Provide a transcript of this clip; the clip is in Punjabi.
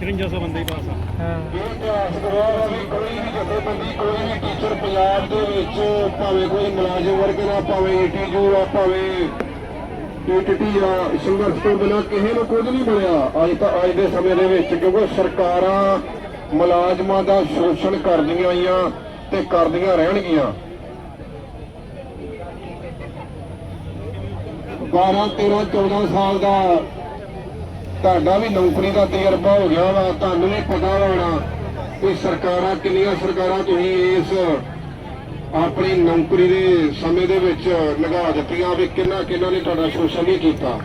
5300 ਬੰਦੇ ਹੀ ਪਾਸ ਆ। ਪੰਜਾਬ ਦੇ ਵਿੱਚ ਭਾਵੇਂ ਕੋਈ ਮੁਲਾਜ਼ਮ ਵਰਗ ਨਾ ਭਾਵੇਂ ਈਟੀਯੂ ਆ ਭਾਵੇਂ ਟੀਟੀਟੀ ਆ ਸੰਘਰਸ਼ ਤੋਂ ਬਿਨਾਂ ਕਿਸੇ ਨੂੰ ਕੁਝ ਨਹੀਂ ਮਿਲਿਆ। ਅੱਜ ਤਾਂ ਅੱਜ ਦੇ ਸਮੇਂ ਦੇ ਵਿੱਚ ਕਿਉਂਕਿ ਸਰਕਾਰਾਂ ਮੁਲਾਜ਼ਮਾਂ ਦਾ ਸ਼ੋਸ਼ਣ ਕਰਦੀਆਂ ਆਈਆਂ ਤੇ ਕਰਦੀਆਂ ਰਹਿਣਗੀਆਂ। 12 13 14 ਸਾਲ ਦਾ ਤੁਹਾਡਾ ਵੀ ਨੌਕਰੀ ਦਾ ਤਜਰਬਾ ਹੋ ਗਿਆ ਵਾ। ਤੁਹਾਨੂੰ ਵੀ ਪਤਾ ਹੋਣਾ ਕਿ ਸਰਕਾਰਾਂ ਕਿੰਨੀਆਂ ਸਰਕਾਰਾਂ ਤੁਸੀਂ ਇਸ ਆਪਣੀ ਨੌਕਰੀ ਦੇ ਸਮੇਂ ਦੇ ਵਿੱਚ ਲਗਾ ਦਿੱਤੀਆਂ ਵੀ ਕਿੰਨਾ ਕਿੰਨਾ ਨੇ ਤੁਹਾਡਾ ਸ਼ੋਸ਼ਣ ਨਹੀਂ ਕੀਤਾ।